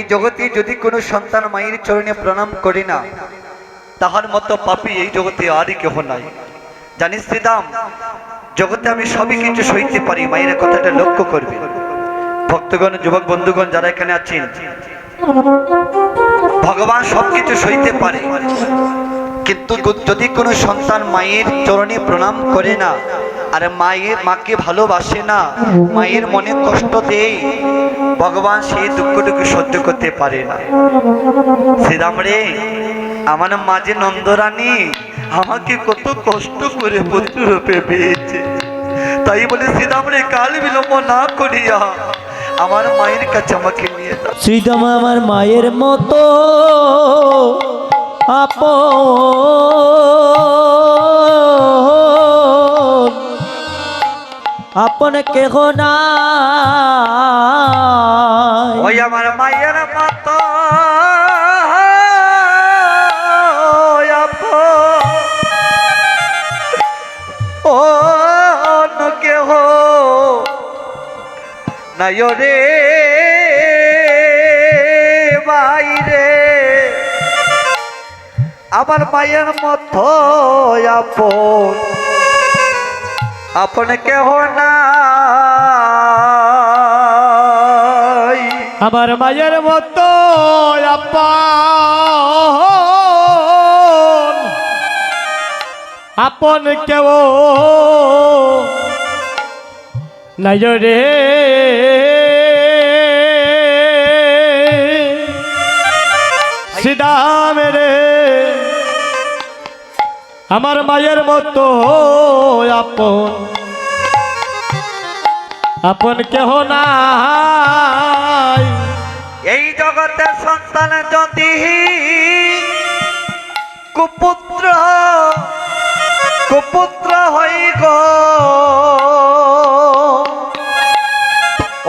এই জগতে যদি কোনো সন্তান মায়ের চরণে প্রণাম করে না, তাহার মতো পাপি এই জগতে আরই কেহ নাই। জানিস শ্রীদাম, জগতে আমি সবই কিছু সইতে পারি, মায়ের কথাটা লক্ষ্য করবে। ভক্তগণ, যুবক বন্ধুগণ যারা এখানে আছেন, ভগবান সবকিছু সইতে পারে। কিন্তু যদি কোনো সন্তান মায়ের চরণে প্রণাম করে না আর মায়ের মাকে ভালোবাসে না, মায়ের মনে কষ্ট দেই ভগবান সেই দুঃখটুকু সহ্য করতে পারে না। শ্রীরাম রে, আমার মাঝে নন্দরানী, আমাকে কত কষ্ট করে পুত্র রূপে পেয়েছে। তাই বলে শ্রীরাম রে, কাল বিলম্ব না করিয়া আমার মায়ের কাছে আমাকে নিয়ে যাও। শ্রীতম আমার মায়ের মতো আপ আপন কেহ না ওই আমার মায়ের মত। কেহ নাই রে বাইরে। আমার মায়ের মত আপন আপন কেহ নাই। আমার মায়ের মতো আপন কেউ নাই রে। রে আমার মায়ের মতো আপন। আপন কেহ নাই। এই জগতে সন্তান যদি কুপুত্র কুপুত্র হই গো।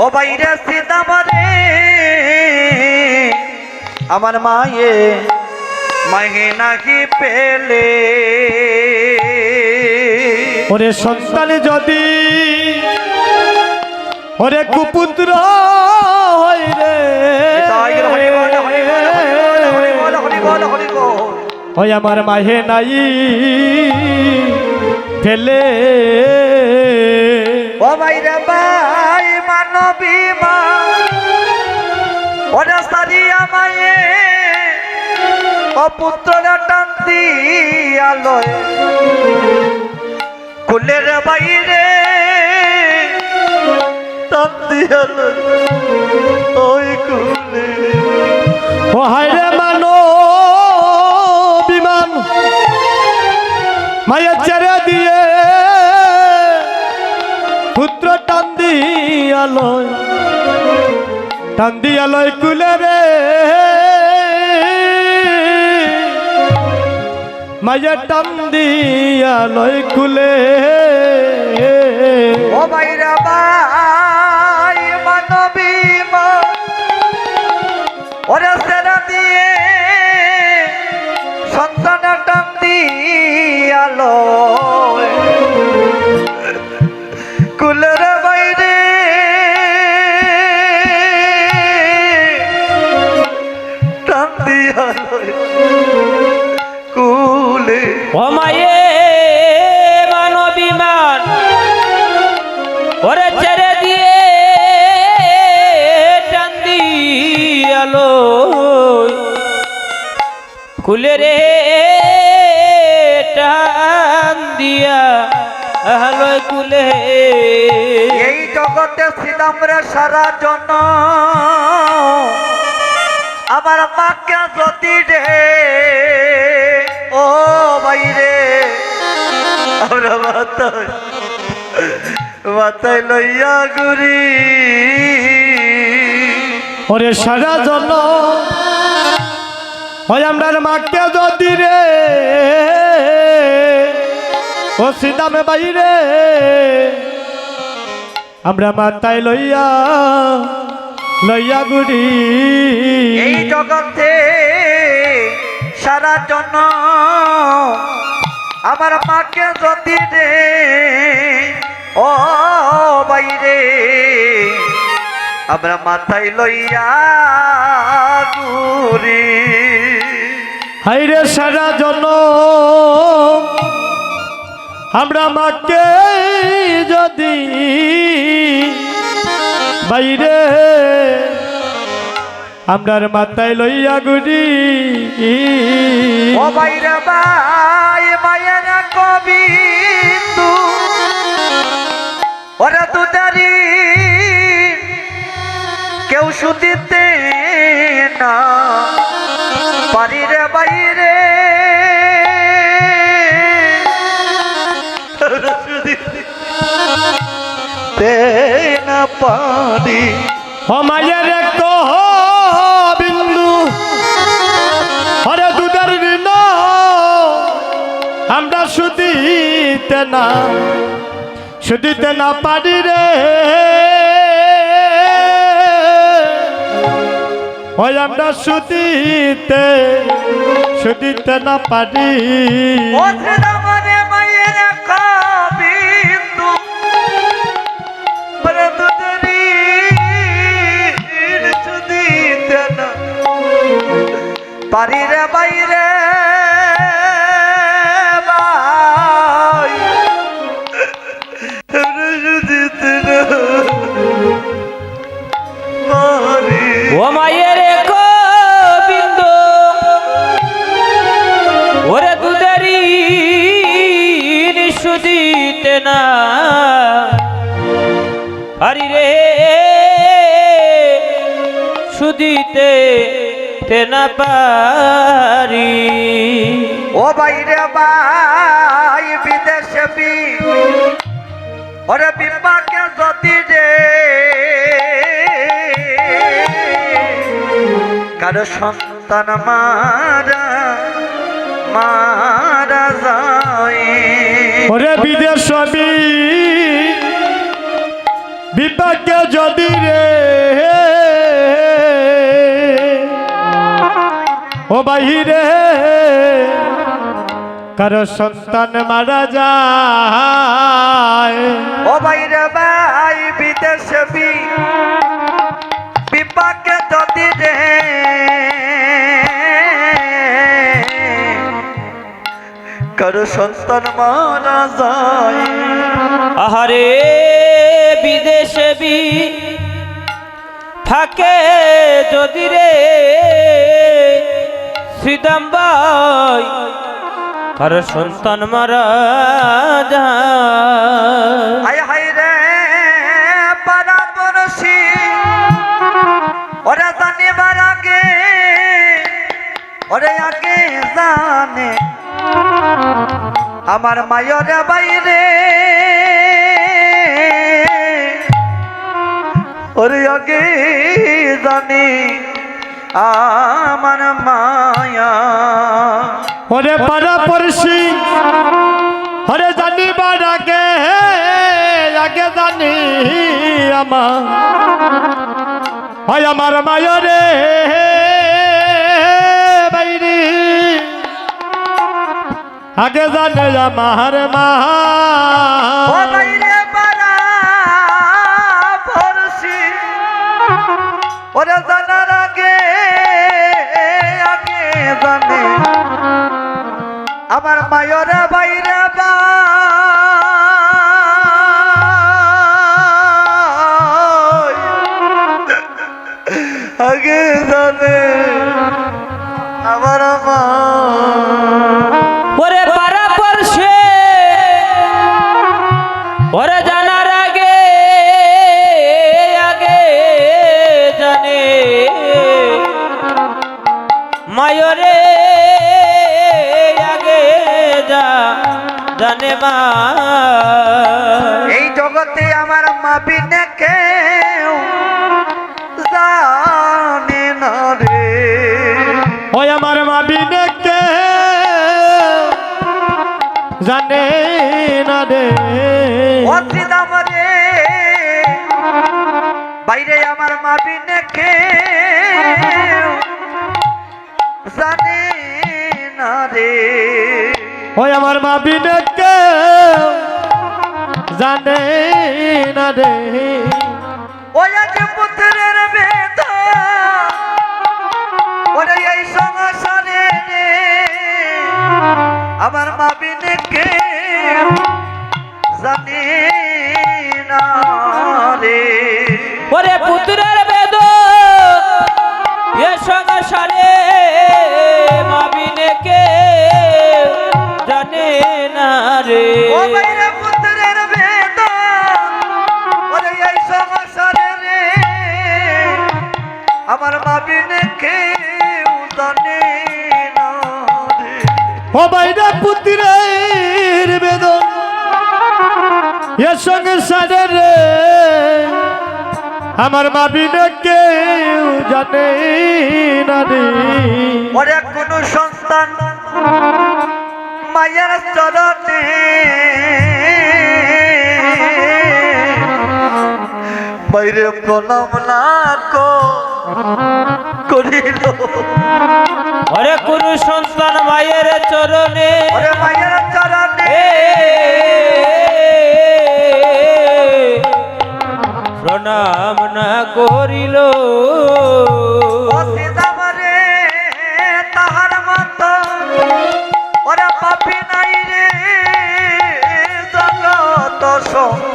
ও বাইরে সীতামারে আমার মায়ে মাহে নাকি পেলে? ওরে সন্তান যদি ওরে কুপুত্র রে। ওই আমার মাহে নাই ফেলে। ও বাইরে ও পুত্ররা টান্তি আলোয় কুলের বাইরে টান্তি আলোয় ওই কুলে। ও মানো, বিমান। মায়ের ছেড়ে দিয়ে পুত্র টান দিয়ালয় টান দিয়ালয় কুলে রে। মায়ের টান দিয়া লয় খুলে। ও বাইরা বাই মানবী ওরে সেরা দিয়ে সন্তান টান দিয়ালো কুলের কুলে ও মায়ে মানবিমান, ওরে ছেড়ে দিয়ে টান দিয়ালো খুলে রে টান দিয়া আলো কুলে এই জগতে সিদামরে সারা জন আমার মাকে যদি রে আমরা মাতায় মাতায় লইয়া গুরি ওরে সারা জন ওই আমরার মাকে যদি রে ও সিদামে বাইরে। আমরা মাতায় লইয়া লইয়া গুড়ি এই জগতে সারা জন আমার মাকে যদি রে ও বাইরে, আমরা মাথায় লইয়া ঘুরি। হাইরে সারা জন আমরা মাকে যদি বাইরে আমরার মাথায় লইয়া গুড়ি ও বাইরে বাই মায়ের কবি ওরা দুটারি কেউ শুধিতে না। পারি রে বাইরে তে না পারি। ও মায়ের এক শুধিতে না শুধিতে না পারি রে। ওই আমরা শুধিতে শুধিতে না পারি। পারি রে বাইরে হারি রে সুদিতে তে না পারি। ও বাইরে বাই বিদেশে বি ওরে বিপাকে যদি রে। কারও সন্তান মারা মারা যায়। ওরে বিদেশ বিপাকে যদি রে। ও বাহিরে। কারও সন্তান মারা যায়। ও বাইরে বাই বিদেশে বিপাকে যদি রে কারও সন্তান মারা যায়। আহারে বিদেশে বি থাকে যদি রে শ্রীদাম্বাই, কার সন্তান মারা যায়। আমার মায়ের বাইরে। ওরে আগে জানে আমার মায়া। ওরে পাড়া পড়শি ওরে জানিবার আগে আগে জানি আমার। আমার মায়রে আগে জানে আমার মা। ওরে ওই আমার মা বিনে কে? জানে না রে। রে বাইরে আমার মা বিনে কেউ জানে না রে। ওই আমার মা বিনে কে? জানে না রে। ওই আজ পুত্রের আমার মা বিনে কে জানে না রে। ওরে পুত্রের বেদ এ সংসারে মাবিনে কে জানে না রে। ও বাইরে পুত্রের বেদা ওরে এই সংসারে রে। আমার মা বিনে ও বাইরে পুত্রের বেদন। এর সঙ্গে সারে রে। আমার মা বিনে কেউ জানে না রে। ওরে কোনো সন্তান মায়ের চরণে বাইরে প্রণাম না করিল। ওরে কোন সন্তান মায়ের চরণে। ওরে মায়ের চরণে। প্রণাম না করিল। ও সীতামারে তাহার মত। ওরে পাপি নাই রে জগত সং-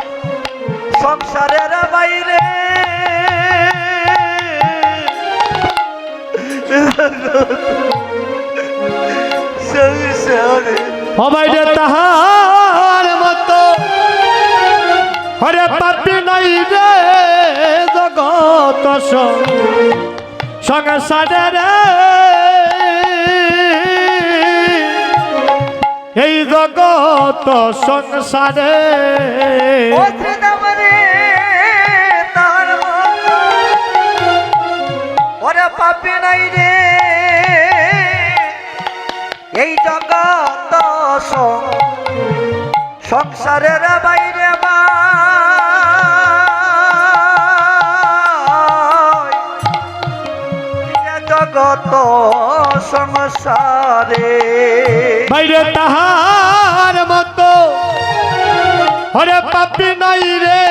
বাইরে তাহার মতো। হরে পাপি নাই রে জগত সংসারে রে। এই জগত সংসারে ওরে পাপি নাই রে। এই জগত সং- সংসারের বাইরে বা জগত সংসারে। বাইরে তাহার মতো হরে পাপি নাই রে।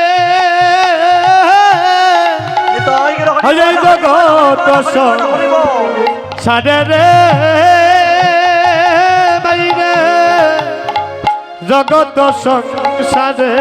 হরে জগত সারে রে। জগত সংসারে